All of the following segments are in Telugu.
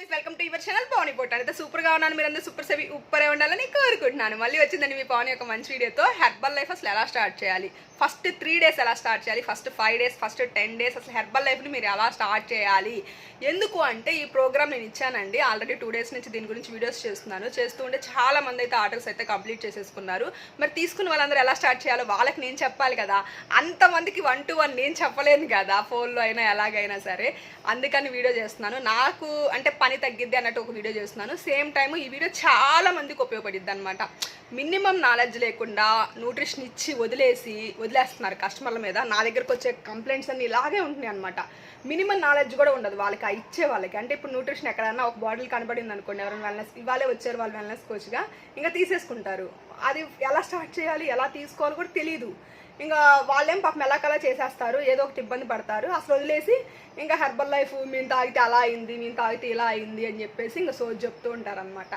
Guys welcome to your channel Pavani పోటాను అయితే సూపర్గా ఉన్నాను మీరందరూ సూపర్ సెవి ఉప్పరే ఉండాలని కోరుకుంటున్నాను. మళ్ళీ వచ్చిందండి మీ పవన్ యొక్క మంచి వీడియోతో. హెర్బల్ లైఫ్ అసలు ఎలా స్టార్ట్ చేయాలి? ఫస్ట్ త్రీ డేస్ ఎలా స్టార్ట్ చేయాలి? First five days first ten days అసలు హెర్బల్ లైఫ్ని మీరు ఎలా స్టార్ట్ చేయాలి? ఎందుకు అంటే ఈ ప్రోగ్రామ్ నేను ఇచ్చానండి. ఆల్రెడీ టూ డేస్ నుంచి దీని గురించి వీడియోస్ చేస్తున్నాను. చేస్తూ ఉంటే చాలా మంది అయితే ఆర్డర్స్ అయితే కంప్లీట్ చేసేసుకున్నారు. మరి తీసుకున్న వాళ్ళందరూ ఎలా స్టార్ట్ చేయాలో వాళ్ళకి నేను చెప్పాలి కదా. అంతమందికి వన్ టు వన్ నేను చెప్పలేను కదా ఫోన్లో అయినా ఎలాగైనా సరే. అందుకని వీడియో చేస్తున్నాను. నాకు అంటే పని తగ్గిద్ది అన్నట్టు ఒక వీడియో చేస్తున్నాను. సేమ్ టైం ఈ వీడియో చాలా మందికి ఉపయోగపడిద్ది అనమాట మినిమం నాలెడ్జ్ లేకుండా న్యూట్రిషన్ ఇచ్చి వదిలేసి వదిలేస్తున్నారు కస్టమర్ల మీద. నా దగ్గరకు వచ్చే కంప్లైంట్స్ అన్ని ఇలాగే ఉంటున్నాయి అనమాట మినిమం నాలెడ్జ్ కూడా ఉండదు వాళ్ళకి ఆ ఇచ్చే వాళ్ళకి. అంటే ఇప్పుడు న్యూట్రిషన్ ఎక్కడన్నా ఒక బాటిల్ కనబడింది అనుకోండి ఎవరైనా వెల్నెస్ ఇవాళే వచ్చారు వాళ్ళు వెల్నెస్ కోచ్గా ఇంకా తీసేసుకుంటారు. అది ఎలా స్టార్ట్ చేయాలి ఎలా తీసుకోవాలి కూడా తెలియదు ఇంకా వాళ్ళేం పాపం ఎలా కలా చేసేస్తారు? ఏదో ఒకటి ఇబ్బంది పడతారు. అసలు వదిలేసి ఇంకా హెర్బల్ లైఫ్ మేము తాగితే అలా అయింది మేము తాగితే ఇలా అయింది అని చెప్పేసి ఇంకా సోజ్ చెప్తూ ఉంటారనమాట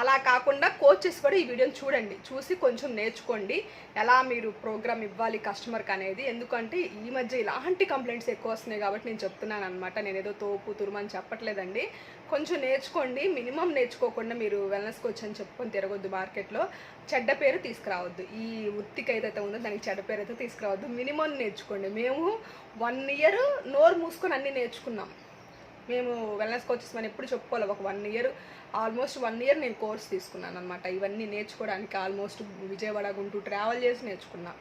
అలా కాకుండా కోచెస్ కూడా ఈ వీడియోని చూడండి. చూసి కొంచెం నేర్చుకోండి. ఎలా మీరు ప్రోగ్రామ్ ఇవ్వాలి కస్టమర్కి అనేది. ఎందుకంటే ఈ మధ్య ఇలాంటి కంప్లైంట్స్ ఎక్కువ వస్తున్నాయి కాబట్టి నేను చెప్తున్నాను అనమాట నేను ఏదో తోపు తురుమని చెప్పట్లేదండి. కొంచెం నేర్చుకోండి. మినిమం నేర్చుకోకుండా మీరు వెల్నెస్ కోచ్ అని చెప్పుకొని తిరగొద్దు మార్కెట్లో. చెడ్డ పేరు తీసుకురావద్దు. ఈ వృత్తికి ఏదైతే ఉందో దానికి చెడ్డ పేరు అయితే తీసుకురావద్దు. మినిమం నేర్చుకోండి. మేము వన్ ఇయర్ నోరు మూసుకొని అన్నీ నేర్చుకున్నాం. మేము వెల్నెస్ కోచెస్ మనం ఎప్పుడు చెప్పుకోవాలి ఒక one year almost one year నేను కోర్స్ తీసుకున్నాను అనమాట ఇవన్నీ నేర్చుకోవడానికి ఆల్మోస్ట్ విజయవాడ గుంటూరు ట్రావెల్ చేసి నేర్చుకున్నాను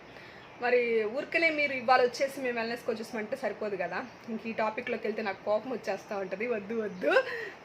మరి ఊరికనే మీరు ఇవాళ వచ్చేసి మేము వెల్నెస్కి కోచెస్ సరిపోదు కదా? ఇంక ఈ టాపిక్లోకి వెళ్తే నాకు కోపం వచ్చేస్తూ ఉంటుంది. వద్దు వద్దు.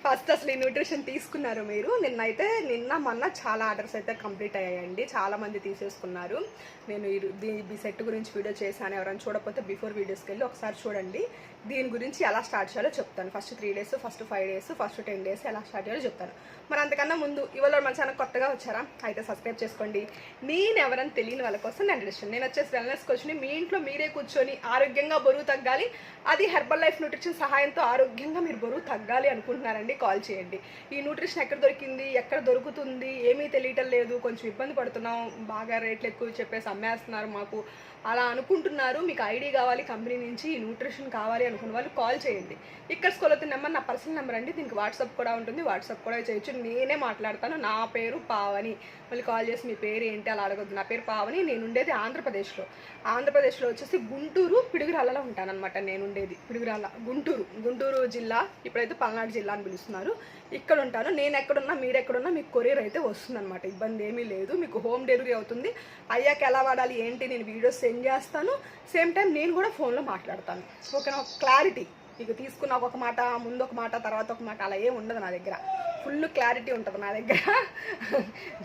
ఫస్ట్ అసలు ఈ న్యూట్రిషన్ తీసుకున్నారు మీరు. నిన్నైతే నిన్న మొన్న చాలా ఆర్డర్స్ అయితే కంప్లీట్ అయ్యాయండి. చాలామంది తీసేసుకున్నారు. నేను ఈ సెట్ గురించి వీడియో చేశాను. ఎవరైనా చూడకపోతే బిఫోర్ వీడియోస్కి వెళ్ళి ఒకసారి చూడండి. దీని గురించి ఎలా స్టార్ట్ చేయాలో చెప్తాను. First three days first five days first ten days ఎలా స్టార్ట్ చేయాలో చెప్తాను. మరి అంతకన్నా ముందు ఇవాళ మన ఛానల్ కొత్తగా వచ్చారా? అయితే సబ్స్క్రైబ్ చేసుకోండి. నేను ఎవరైనా తెలియని వాళ్ళ కోసం నేను డిస్టన్ నేను వచ్చేసి వెల్నెస్ కోచ్ని మీ ఇంట్లో మీరే కూర్చొని ఆరోగ్యంగా బరువు తగ్గాలి. అది హెర్బల్ లైఫ్ న్యూట్రిషన్ సహాయంతో ఆరోగ్యంగా మీరు బరువు తగ్గాలి అనుకుంటున్నారండి. కాల్ చేయండి. ఈ న్యూట్రిషన్ ఎక్కడ దొరికింది? ఎక్కడ దొరుకుతుంది? ఏమీ తెలియటం లేదు. కొంచెం ఇబ్బంది పడుతున్నాం. బాగా రేట్లు ఎక్కువ చెప్పేసి అమ్మేస్తున్నారు మాకు. అలా అనుకుంటున్నారు. మీకు ఐడి కావాలి. కంపెనీ నుంచి ఈ న్యూట్రిషన్ కావాలి అనుకున్న వాళ్ళు కాల్ చేయండి. ఇక్కడ స్కూల్ అవుతున్న నెంబర్ నా పర్సనల్ నెంబర్ అండి. దీనికి వాట్సాప్ కూడా ఉంటుంది. వాట్సాప్ కూడా చేయొచ్చు. నేనే మాట్లాడతాను. నా పేరు పావని. మళ్ళీ కాల్ చేసి మీ పేరు ఏంటి అలా అడగద్దు. నా పేరు పావని. నేను ఉండేది ఆంధ్రప్రదేశ్లో. ఆంధ్రప్రదేశ్లో వచ్చేసి గుంటూరు పిడుగురాలలో ఉంటానన్నమాట. నేను ఉండేది పిడుగురాల గుంటూరు. గుంటూరు జిల్లా ఇప్పుడైతే పల్నాడు జిల్లా అని పిలుస్తున్నారు. ఇక్కడ ఉంటాను నేను ఎక్కడున్నా మీరు ఎక్కడున్నా మీకు కొరియర్ అయితే వస్తుందన్నమాట. ఇబ్బంది ఏమీ లేదు మీకు హోమ్ డెలివరీ అవుతుంది. అయ్యాక ఎలా వాడాలి ఏంటి నేను వీడియోస్ సెండ్ చేస్తాను. సేమ్ టైం నేను కూడా ఫోన్లో మాట్లాడతాను. ఓకేనా? క్లారిటీ. మీకు తీసుకున్న ఒక మాట ముందు ఒక మాట తర్వాత ఒక మాట అలా ఏం ఉండదు నా దగ్గర. ఫుల్ క్లారిటీ ఉంటుంది నా దగ్గర.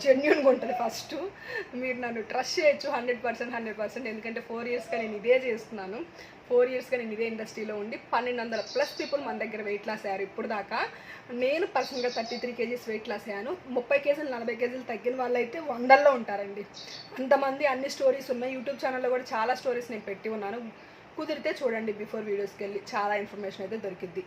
జెన్యున్గా ఉంటుంది ఫస్ట్ మీరు నన్ను ట్రస్ట్ చేయొచ్చు హండ్రెడ్ పర్సెంట్ హండ్రెడ్ పర్సెంట్ ఎందుకంటే ఫోర్ ఇయర్స్గా నేను ఇదే చేస్తున్నాను. ఫోర్ ఇయర్స్గా నేను ఇదే ఇండస్ట్రీలో ఉండి పన్నెండు వందల ప్లస్ పీపుల్ మన దగ్గర వెయిట్ లాస్ అయ్యారు. ఇప్పుడు దాకా నేను పర్సనల్గా thirty three KGs weight loss అయ్యాను. ముప్పై కేజీలు నలభై కేజీలు తగ్గిన వాళ్ళు అయితే వందల్లో ఉంటారండి. అంతమంది అన్ని స్టోరీస్ ఉన్నాయి. యూట్యూబ్ ఛానల్లో కూడా చాలా స్టోరీస్ నేను పెట్టి ఉన్నాను. కుదిరితే చూడండి బిఫోర్ వీడియోస్కి వెళ్ళి. చాలా ఇన్ఫర్మేషన్ అయితే దొరికిద్ది.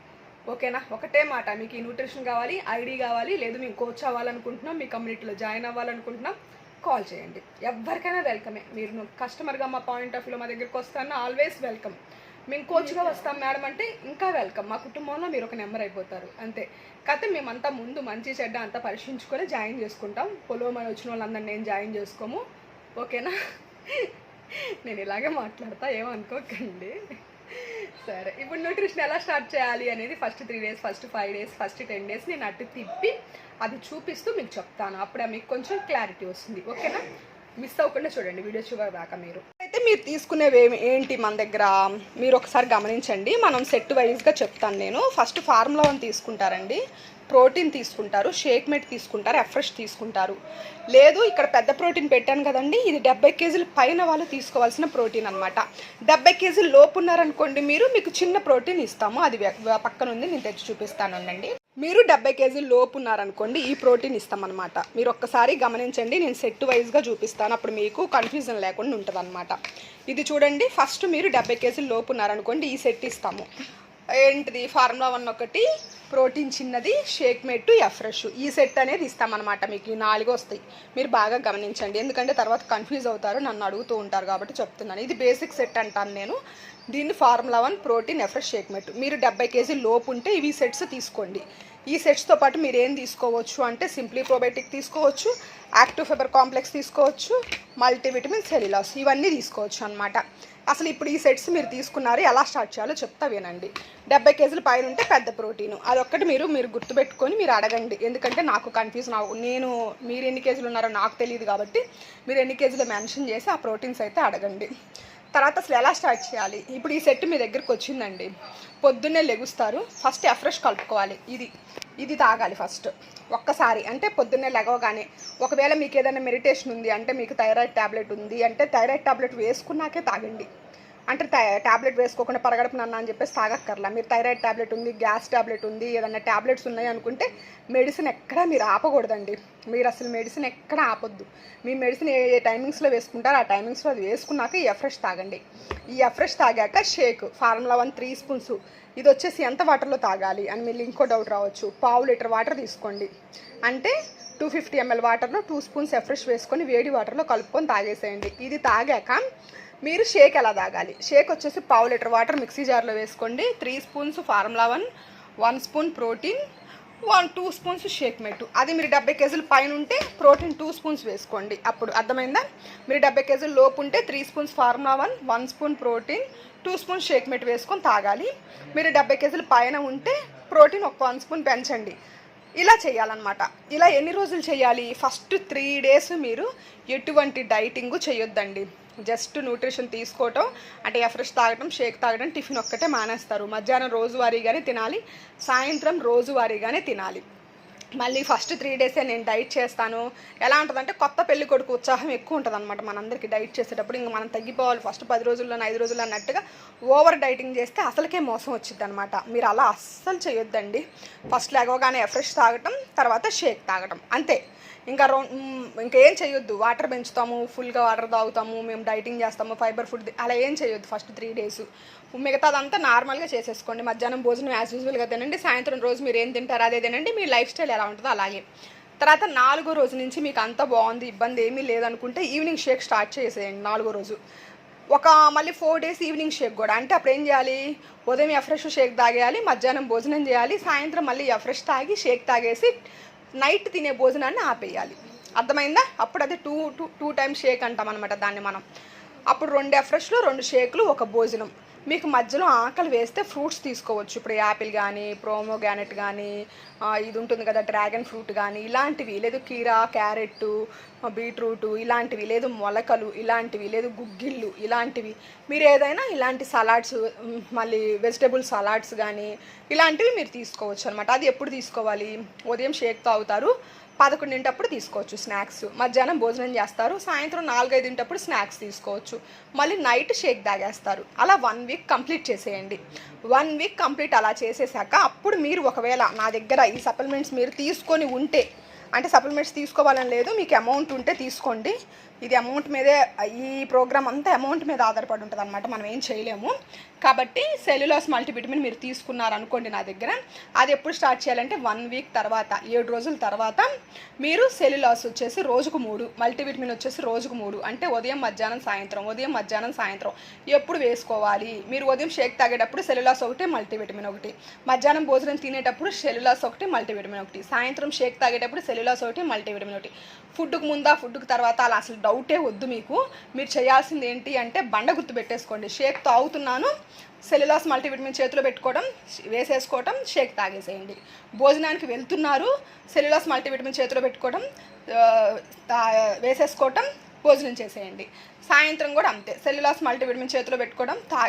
ఓకేనా? ఒకటే మాట. మీకు ఈ న్యూట్రిషన్ కావాలి ఐడి కావాలి లేదు మేము కోచ్ అవ్వాలనుకుంటున్నాం మీ కమ్యూనిటీలో జాయిన్ అవ్వాలనుకుంటున్నాం కాల్ చేయండి. ఎవరికైనా వెల్కమే మీరు కస్టమర్గా మా పాయింట్ ఆఫ్ వ్యూలో మా దగ్గరికి వస్తాను ఆల్వేస్ వెల్కమ్ మేము కోచ్గా వస్తాం మేడం అంటే ఇంకా వెల్కమ్ మా కుటుంబంలో మీరు ఒక నెంబర్ అయిపోతారు. అంతే. కాకపోతే మేమంతా ముందు మంచి చెడ్డ అంతా పరీక్షించుకొని జాయిన్ చేసుకుంటాం. పొలవమని వచ్చిన వాళ్ళందరినీ నేను జాయిన్ చేసుకోము. ఓకేనా? నేను ఇలాగే మాట్లాడతా ఏమనుకోకండి. సరే ఇప్పుడు న్యూట్రిషన్ ఎలా స్టార్ట్ చేయాలి అనేది first three days first five days first ten days నేను అటు తిప్పి అది చూపిస్తూ మీకు చెప్తాను. అప్పుడే మీకు కొంచెం క్లారిటీ వస్తుంది. ఓకేనా మిస్ అవ్వకుండా చూడండి వీడియో చివరి దాకా మీరు. అయితే మీరు తీసుకునేవి ఏంటి మన దగ్గర? మీరు ఒకసారి గమనించండి. మనం సెట్ వైజ్గా చెప్తాను నేను. ఫస్ట్ ఫార్ములా వన్ తీసుకుంటారండి. ప్రోటీన్ తీసుకుంటారు షేక్ మెట్ తీసుకుంటారు ఎఫ్రెష్ తీసుకుంటారు. లేదు ఇక్కడ పెద్ద ప్రోటీన్ పెట్టాను కదండి ఇది డెబ్బై కేజీల పైన వాళ్ళు తీసుకోవాల్సిన ప్రోటీన్ అనమాట డెబ్బై కేజీల లోపు ఉన్నారనుకోండి మీరు మీకు చిన్న ప్రోటీన్ ఇస్తాము. అది పక్కన ఉంది నేను తెచ్చి చూపిస్తాను ఉండండి. మీరు డెబ్బై కేజీల లోపు ఉన్నారనుకోండి ఈ ప్రోటీన్ ఇస్తామన్నమాట. మీరు ఒక్కసారి గమనించండి నేను సెట్ వైజ్గా చూపిస్తాను అప్పుడు మీకు కన్ఫ్యూజన్ లేకుండా ఉంటుంది ఇది చూడండి ఫస్ట్ మీరు డెబ్బై కేజీల లోపు ఉన్నారనుకోండి ఈ సెట్ ఇస్తాము. ఏంటిది? ఫార్ములా వన్ ఒకటి ప్రోటీన్ చిన్నది షేక్ మెట్టు ఎఫ్రెష్ ఈ సెట్ అనేది ఇస్తామన్నమాట మీకు. ఈ నాలుగు వస్తాయి. మీరు బాగా గమనించండి. ఎందుకంటే తర్వాత కన్ఫ్యూజ్ అవుతారు నన్ను అడుగుతూ ఉంటారు కాబట్టి చెప్తున్నాను. ఇది బేసిక్ సెట్ అంటాను నేను. దీన్ని formula one protein Afresh shake mate మీరు డెబ్బై కేజీ లోపు ఉంటే ఇవి సెట్స్ తీసుకోండి. ఈ సెట్స్తో పాటు మీరు ఏం తీసుకోవచ్చు అంటే సింప్లీ ప్రోబయోటిక్ తీసుకోవచ్చు యాక్టివ్ ఫైబర్ కాంప్లెక్స్ తీసుకోవచ్చు మల్టీవిటమిన్ సెల్యులాస్ ఇవన్నీ తీసుకోవచ్చు అనమాట అసలు ఇప్పుడు ఈ సెట్స్ మీరు తీసుకున్నారు ఎలా స్టార్ట్ చేయాలో చెప్తా వినండి. డెబ్బై కేజీల పైన ఉంటే పెద్ద ప్రోటీన్. అదొక్కటి మీరు మీరు గుర్తుపెట్టుకొని మీరు అడగండి. ఎందుకంటే నాకు కన్ఫ్యూజన్ అవ్వ నేను మీరు ఎన్ని కేజీలు ఉన్నారో నాకు తెలియదు కాబట్టి మీరు ఎన్ని కేజీలు మెన్షన్ చేసి ఆ ప్రోటీన్స్ అయితే అడగండి. తర్వాత అసలు ఎలా స్టార్ట్ చేయాలి? ఇప్పుడు ఈ సెట్ మీ దగ్గరికి వచ్చిందండి. పొద్దున్నే లెగుస్తారు. ఫస్ట్ ఎఫ్రెష్ కలుపుకోవాలి. ఇది ఇది తాగాలి ఫస్ట్. ఒక్కసారి అంటే పొద్దున్నే లెగవగానే ఒకవేళ మీకు ఏదైనా మెడిటేషన్ ఉంది అంటే మీకు థైరాయిడ్ ట్యాబ్లెట్ ఉంది అంటే థైరాయిడ్ ట్యాబ్లెట్ వేసుకున్నాకే తాగండి. అంటే ట్యాబ్లెట్ వేసుకోకుండా పరగడపనన్నా అని చెప్పేసి తాగక్కర్లా. మీరు థైరాయిడ్ ట్యాబ్లెట్ ఉంది గ్యాస్ ట్యాబ్లెట్ ఉంది ఏదైనా ట్యాబ్లెట్స్ ఉన్నాయి అనుకుంటే మెడిసిన్ ఎక్కడా మీరు ఆపకూడదండి. మీరు అసలు మెడిసిన్ ఎక్కడ ఆపొద్దు. మీ మెడిసిన్ ఏ ఏ టైమింగ్స్లో వేసుకుంటారో ఆ టైమింగ్స్లో అది వేసుకున్నాక ఈ ఎఫ్రెష్ తాగండి. ఈ Afresh తాగాక shake formula one three spoons. ఇది వచ్చేసి ఎంత వాటర్లో తాగాలి అని మీరు ఇంకో డౌట్ రావచ్చు. పావు లీటర్ వాటర్ తీసుకోండి. అంటే టూ ఫిఫ్టీ ఎంఎల్ వాటర్లో టూ స్పూన్స్ ఎఫ్రెష్ వేసుకొని వేడి వాటర్లో కలుపుకొని తాగేసేయండి. ఇది తాగాక మీరు షేక్ ఎలా తాగాలి? షేక్ వచ్చేసి పావు లీటర్ వాటర్ మిక్సీ జార్లో వేసుకోండి. Three spoons formula one one spoon protein one two spoons shake mate. అది మీరు డెబ్బై కేజీల పైన ఉంటే ప్రోటీన్ టూ స్పూన్స్ వేసుకోండి. అప్పుడు అర్థమైందా? మీరు డెబ్బై కేజీలు లోపు ఉంటే three spoons formula one one spoon protein two spoons shake mate వేసుకొని తాగాలి. మీరు డెబ్బై కేజీలు పైన ఉంటే ప్రోటీన్ ఒక వన్ స్పూన్ పెంచండి. ఇలా చేయాలన్నమాట. ఇలా ఎన్ని రోజులు చేయాలి? ఫస్ట్ త్రీ డేస్ మీరు ఎటువంటి డైటింగ్ చేయొద్దండి. జస్ట్ న్యూట్రిషన్ తీసుకోవటం అంటే ఎఫ్రెష్ తాగటం షేక్ తాగడం టిఫిన్ ఒక్కటే మానేస్తారు. మధ్యాహ్నం రోజువారీగానే తినాలి సాయంత్రం రోజువారీగానే తినాలి. మళ్ళీ ఫస్ట్ త్రీ డేసే నేను డైట్ చేస్తాను. ఎలా ఉంటుందంటే కొత్త పెళ్ళి కొడుకు ఉత్సాహం ఎక్కువ ఉంటుంది అనమాట మనందరికీ డైట్ చేసేటప్పుడు. ఇంక మనం తగ్గిపోవాలి ఫస్ట్ పది రోజుల్లో ఐదు రోజుల్లో అన్నట్టుగా ఓవర్ డైటింగ్ చేస్తే అసలుకే మోసం వచ్చింది అనమాట మీరు అలా అస్సలు చేయొద్దండి. ఫస్ట్ లేవగానే ఫ్రెష్ తాగటం తర్వాత షేక్ తాగటం. అంతే. ఇంకా రో ఇంకేం చేయొద్దు. వాటర్ పెంచుతాము ఫుల్గా వాటర్ తాగుతాము మేము డైటింగ్ చేస్తాము ఫైబర్ ఫుడ్ అలా ఏం చేయొద్దు ఫస్ట్ త్రీ డేస్. మిగతాదంతా నార్మల్గా చేసేసుకోండి. మధ్యాహ్నం భోజనం యాజ్ యూజువల్గా తినండి సాయంత్రం రోజు మీరు ఏం తింటారు అదే తినండి మీ లైఫ్ స్టైల్ ఎలా ఉంటుందో అలాగే. తర్వాత నాలుగో రోజు నుంచి మీకు అంత బాగుంది ఇబ్బంది ఏమీ లేదనుకుంటే ఈవినింగ్ షేక్ స్టార్ట్ చేసేయండి నాలుగో రోజు. ఒక మళ్ళీ ఫోర్ డేస్ ఈవినింగ్ షేక్ కూడా. అంటే అప్పుడు ఏం చేయాలి? ఉదయం ఎఫ్రెష్ షేక్ తాగేయాలి మధ్యాహ్నం భోజనం చేయాలి సాయంత్రం మళ్ళీ ఎఫ్రెష్ తాగి షేక్ తాగేసి నైట్ తినే భోజనాన్ని ఆపేయాలి. అర్థమైందా? అప్పుడు అది two two two times shake అంటాం అనమాట దాన్ని మనం. అప్పుడు రెండు ఎఫ్రెష్లు రెండు షేక్లు ఒక భోజనం. మీకు మధ్యలో ఆకలి వేస్తే ఫ్రూట్స్ తీసుకోవచ్చు. ఇప్పుడు యాపిల్ కానీ ప్రోమోగ్యానెట్ కానీ ఇది ఉంటుంది కదా డ్రాగన్ ఫ్రూట్ కానీ ఇలాంటివి. లేదు కీరా క్యారెట్ బీట్రూట్ ఇలాంటివి. లేదు మొలకలు ఇలాంటివి. లేదు గుగ్గిళ్ళు ఇలాంటివి. మీరు ఏదైనా ఇలాంటి సలాడ్స్ మళ్ళీ వెజిటేబుల్ సలాడ్స్ కానీ ఇలాంటివి మీరు తీసుకోవచ్చు అనమాట అది ఎప్పుడు తీసుకోవాలి? ఉదయం షేక్ తాగుతారు. పదకొండింటప్పుడు తీసుకోవచ్చు స్నాక్స్. మధ్యాహ్నం భోజనం చేస్తారు సాయంత్రం నాలుగైదింటప్పుడు స్నాక్స్ తీసుకోవచ్చు. మళ్ళీ నైట్ షేక్ తాగేస్తారు. అలా వన్ వీక్ కంప్లీట్ చేసేయండి. వన్ వీక్ కంప్లీట్ అలా చేసేసాక అప్పుడు మీరు ఒకవేళ నా దగ్గర ఈ సప్లిమెంట్స్ మీరు తీసుకొని ఉంటే అంటే సప్లిమెంట్స్ తీసుకోవాలని లేదు మీకు అమౌంట్ ఉంటే తీసుకోండి. ఇది అమౌంట్ మీదే ఈ ప్రోగ్రామ్ అంతా అమౌంట్ మీద ఆధారపడి ఉంటుంది అనమాట మనం ఏం చేయలేము. కాబట్టి సెల్యులాస్ మల్టీవిటమిన్ మీరు తీసుకున్నారు అనుకోండి నా దగ్గర. అది ఎప్పుడు స్టార్ట్ చేయాలంటే వన్ వీక్ తర్వాత ఏడు రోజుల తర్వాత మీరు సెల్యులాస్ వచ్చేసి రోజుకు మూడు మల్టీవిటమిన్ వచ్చేసి రోజుకు మూడు. అంటే ఉదయం మధ్యాహ్నం సాయంత్రం ఉదయం మధ్యాహ్నం సాయంత్రం ఎప్పుడు వేసుకోవాలి? మీరు ఉదయం షేక్ తాగేటప్పుడు సెల్యులాస్ ఒకటి మల్టీవిటమిన్ ఒకటి. మధ్యాహ్నం భోజనం తినేటప్పుడు సెల్యులాస్ ఒకటి మల్టీవిటమిన్ ఒకటి. సాయంత్రం షేక్ తాగేటప్పుడు సెల్యులాస్ ఒకటి మల్టీవిటమిన్ ఒకటి. ఫుడ్కు ముందా ఫుడ్కు తర్వాత అలా అసలు డౌటే వద్దు మీకు. మీరు చేయాల్సింది ఏంటి అంటే బండ గుర్తు పెట్టేసుకోండి. షేక్ తాగుతున్నాను. సెల్యులాస్ మల్టీవిటమిన్ చేతిలో పెట్టుకోవడం వేసేసుకోవడం షేక్ తాగేసేయండి. భోజనానికి వెళ్తున్నారు. సెల్యులాస్ మల్టీవిటమిన్ చేతిలో పెట్టుకోవడం వేసేసుకోవటం భోజనం చేసేయండి. సాయంత్రం కూడా అంతే. సెల్యులాస్ మల్టీవిటమిన్ చేతిలో పెట్టుకోవడం తా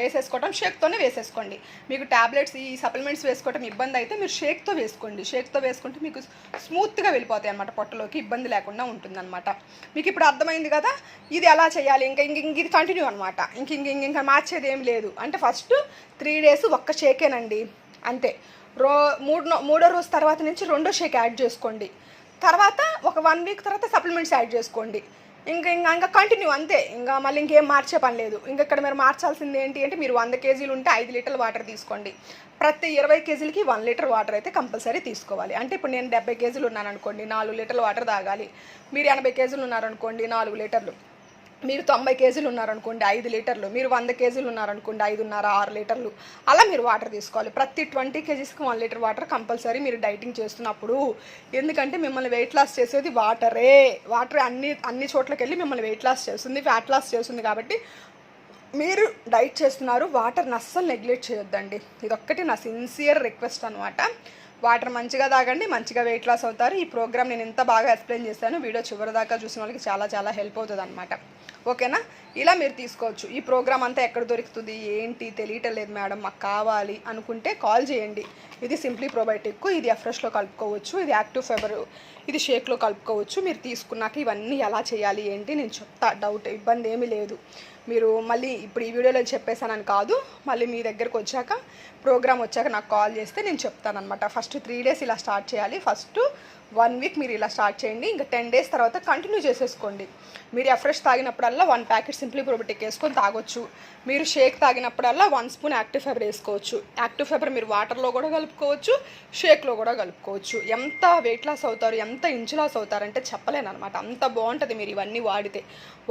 వేసేసుకోవడం షేక్తోనే వేసేసుకోండి. మీకు ట్యాబ్లెట్స్ ఈ సప్లిమెంట్స్ వేసుకోవడం ఇబ్బంది అయితే మీరు షేక్తో వేసుకోండి. షేక్తో వేసుకుంటే మీకు స్మూత్గా వెళ్ళిపోతాయి అనమాట పొట్టలోకి ఇబ్బంది లేకుండా ఉంటుందన్నమాట. మీకు ఇప్పుడు అర్థమైంది కదా? ఇది ఎలా చేయాలి. ఇంకా ఇంక ఇంక ఇది కంటిన్యూ అనమాట ఇంక ఇంక ఇంక ఇంకా మార్చేది ఏం లేదు. అంటే ఫస్ట్ త్రీ డేస్ ఒక్క షేకేనండి. అంతే. రో మూడు మూడో రోజు తర్వాత నుంచి రెండో షేక్ యాడ్ చేసుకోండి. తర్వాత ఒక వన్ వీక్ తర్వాత సప్లిమెంట్స్ యాడ్ చేసుకోండి. ఇంకా ఇంకా ఇంకా కంటిన్యూ అంతే. ఇంకా మళ్ళీ ఇంకేం మార్చే పని లేదు. ఇంకా ఇక్కడ మీరు మార్చాల్సింది ఏంటి అంటే మీరు వంద కేజీలు ఉంటే ఐదు లీటర్ల వాటర్ తీసుకోండి. ప్రతి ఇరవై కేజీలకి వన్ లీటర్ వాటర్ అయితే కంపల్సరీ తీసుకోవాలి. అంటే ఇప్పుడు నేను డెబ్బై కేజీలు ఉన్నాను అనుకోండి నాలుగు లీటర్ల వాటర్ తాగాలి. మీరు ఎనభై కేజీలు ఉన్నారనుకోండి నాలుగు లీటర్లు. మీరు తొంభై కేజీలు ఉన్నారనుకోండి ఐదు లీటర్లు. మీరు వంద కేజీలు ఉన్నారనుకోండి ఐదున్నర ఆరు లీటర్లు. అలా మీరు వాటర్ తీసుకోవాలి. ప్రతి ట్వంటీ కేజీస్కి వన్ లీటర్ వాటర్ కంపల్సరీ మీరు డైటింగ్ చేస్తున్నప్పుడు. ఎందుకంటే మిమ్మల్ని వెయిట్ లాస్ చేసేది వాటరే. వాటర్ అన్ని అన్ని చోట్లకి వెళ్ళి మిమ్మల్ని వెయిట్ లాస్ చేస్తుంది ఫ్యాట్ లాస్ చేస్తుంది కాబట్టి మీరు డైట్ చేస్తున్నారు వాటర్ని అస్సలు నెగ్లెక్ట్ చేయొద్దండి. ఇదొక్కటి నా సిన్సియర్ రిక్వెస్ట్ అనమాట వాటర్ మంచిగా తాగండి మంచిగా వెయిట్ లాస్ అవుతారు. ఈ ప్రోగ్రామ్ నేను ఎంత బాగా ఎక్స్ప్లెయిన్ చేశాను. వీడియో చివరి దాకా చూసిన వాళ్ళకి చాలా చాలా హెల్ప్ అవుతుంది అనమాట ఓకేనా ఇలా మీరు తీసుకోవచ్చు. ఈ ప్రోగ్రామ్ అంతా ఎక్కడ దొరుకుతుంది? ఏంటి? తెలియటం లేదు మేడం. మాకు కావాలి అనుకుంటే కాల్ చేయండి. ఇది సింప్లీ ప్రోబయోటిక్ ఇది ఎఫ్రెష్లో కలుపుకోవచ్చు. ఇది యాక్టివ్ ఫైబర్ ఇది షేక్లో కలుపుకోవచ్చు. మీరు తీసుకున్నాక ఇవన్నీ ఎలా చేయాలి ఏంటి నేను చెప్తా. డౌట్ ఇబ్బంది ఏమీ లేదు. మీరు మళ్ళీ ఇప్పుడు ఈ వీడియోలో చెప్పేశానని కాదు. మళ్ళీ మీ దగ్గరకు వచ్చాక ప్రోగ్రామ్ వచ్చాక నాకు కాల్ చేస్తే నేను చెప్తానమాట ఫస్ట్ త్రీ డేస్ ఇలా స్టార్ట్ చేయాలి. ఫస్ట్ వన్ వీక్ మీరు ఇలా స్టార్ట్ చేయండి. ఇంకా టెన్ డేస్ తర్వాత కంటిన్యూ చేసేసుకోండి. మీరు ఎఫ్రెష్ తాగినప్పుడల్లా వన్ ప్యాకెట్ సింప్లీ ప్రోబిటిక్ వేసుకొని తాగొచ్చు. మీరు షేక్ తాగినప్పుడల్లా వన్ స్పూన్ యాక్టివ్ ఫైబర్ వేసుకోవచ్చు. యాక్టివ్ ఫైబర్ మీరు వాటర్లో కూడా కలుపుకోవచ్చు షేక్లో కూడా కలుపుకోవచ్చు. ఎంత వెయిట్ లాస్ అవుతారు ఎంత ఇంచు లాస్ అవుతారంటే చెప్పలేను అనమాట అంత బాగుంటుంది మీరు ఇవన్నీ వాడితే.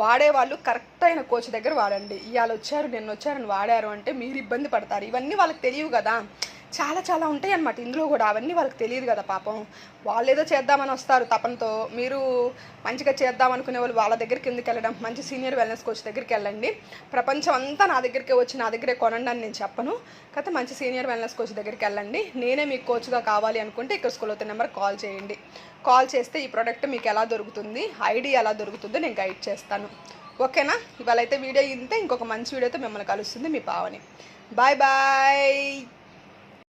వాడేవాళ్ళు కరెక్ట్ అయిన కోచ్ దగ్గర వాడండి. ఇవాళ వచ్చారు నిన్న వచ్చారని వాడారు అంటే మీరు ఇబ్బంది పడతారు. ఇవన్నీ వాళ్ళకి తెలియవు కదా. చాలా చాలా ఉంటాయి అన్నమాట ఇందులో కూడా. అవన్నీ వాళ్ళకి తెలియదు కదా పాపం. వాళ్ళు ఏదో చేద్దామని వస్తారు తపనతో. మీరు మంచిగా చేద్దాం అనుకునే వాళ్ళు వాళ్ళ దగ్గరికి ఎందుకు వెళ్ళడం? మంచి సీనియర్ వెల్నెస్ కోచ్ దగ్గరికి వెళ్ళండి. ప్రపంచం అంతా నా దగ్గరికే వచ్చి నా దగ్గరే కొనండి అని నేను చెప్పను. కాకపోతే మంచి సీనియర్ వెల్నెస్ కోచ్ దగ్గరికి వెళ్ళండి. నేనే మీకు కోచ్గా కావాలి అనుకుంటే ఇక్కడ స్కూల్ అవుతున్న నెంబర్ కాల్ చేయండి. కాల్ చేస్తే ఈ ప్రోడక్ట్ మీకు ఎలా దొరుకుతుంది? ఐడి ఎలా దొరుకుతుందో నేను గైడ్ చేస్తాను. ఓకేనా? ఇవాళ అయితే వీడియో ఇంతే. ఇంకొక మంచి వీడియోతో మిమ్మల్ని కలుస్తుంది మీ పావని. Bye bye.